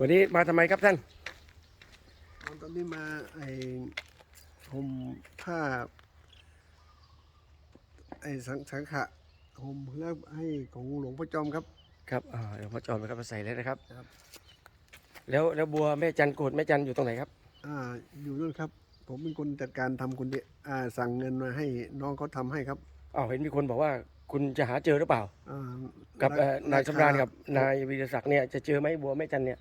วันนี้มาทำไมครับท่านตอนนี้มาไอ้ห่มผ้าไอ้สังสังขะห่มแล้วให้ของหลวงพ่อจอมครับ ครับอ่าเดี๋ยวพ่อจอมนะครับมาใส่เลยนะครับ ครับ แล้วแล้วบัวแม่จันโกรธแม่จันอยู่ตรงไหนครับ อ่าอยู่นู่นครับ ผมเป็นคนจัดการทำคนเดียวอ่าสั่งเงินมาให้น้องเขาทำให้ครับอ้าวเห็นมีคนบอกว่าคุณจะหาเจอหรือเปล่า อ่ากับเอ่อนายสำราญกับนนายวีรศักดิ์เนี่ยจะเจอไหมบัวแม่จันเนี่ย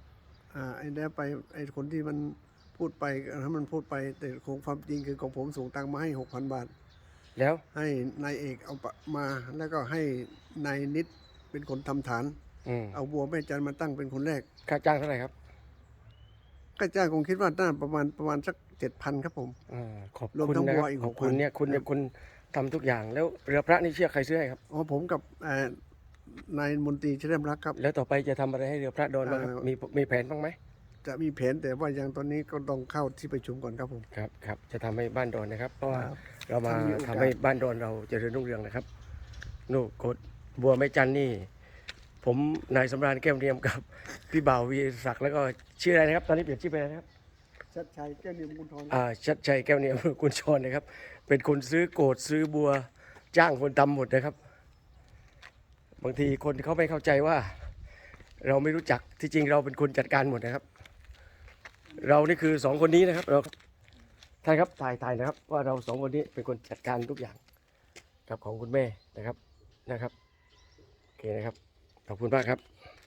อ่าไอ้นี่ไปไอ้คนที่มันพูดไปถ้ามันพูดไป แต่คงความจริงคือของผมส่งตังค์มาให้หกพันบาท แล้วให้นายเอกเอาปะมาแล้วก็ให้นายนิดเป็นคนทำฐาน อืมเอาบัวแม่จันมาตั้งเป็นคนแรกค่าจ้างเท่าไหร่ครับก็จ้างคงคิดว่าน่าประมาณประมาณสักเจ็ดพันครับผม อ่าขอบรวมคุณทั้งนะบัควรับอีกขอบคุณ6,000 เนี่ยคุณครัเนี่ยบคุณทำทุกอย่างแล้วเรือพระนี่เชือกใครซื้อให้ครับ อ๋อผมกับเอ่อ นายมนตรีเฉลิมรักครับ แล้วต่อไปจะทำอะไรให้เรือพระโดนบ้างครับอ่ามีมีมีแผนบ้างไหมจะมีแผนแต่ว่ายังตอนนี้ก็ต้องเข้าที่ประชุมก่อนครับผม ครับครับจะทำให้บ้านโดนนะครับ เพราะว่าครับเรามาถ้ามีโอกาส ทำให้บ้านโดนเราเจริญรุ่งเรืองนะครับนู่นกดบัวแม่จันนี่ ผมนายสำราญแก้วเนียมกับ พี่บ่าววีรศักดิ์แล้วก็ชื่ออะไรนะครับ ตอนนี้เปลี่ยนชื่อไปแล้วนะครับ ชัดชัยแก้วเนียมกุลทอง อ่าชัดชัยแก้วเนียมกุลชรนะครับ เป็นคนซื้อโกดซื้อบัว จ้างคนทำหมดนะครับ บางทีคนเขาไม่เข้าใจว่า เราไม่รู้จักที่จริงเราเป็นคนจัดการหมดนะครับ เรานี่คือสองคนนี้นะครับเราท่านครับถ่ายถ่ายนะครับ ว่าเราสองคนนี้เป็นคนจัดการทุกอย่างกับของคุณแม่นะครับนะครับโอเคนะครับขอบคุณมากครับ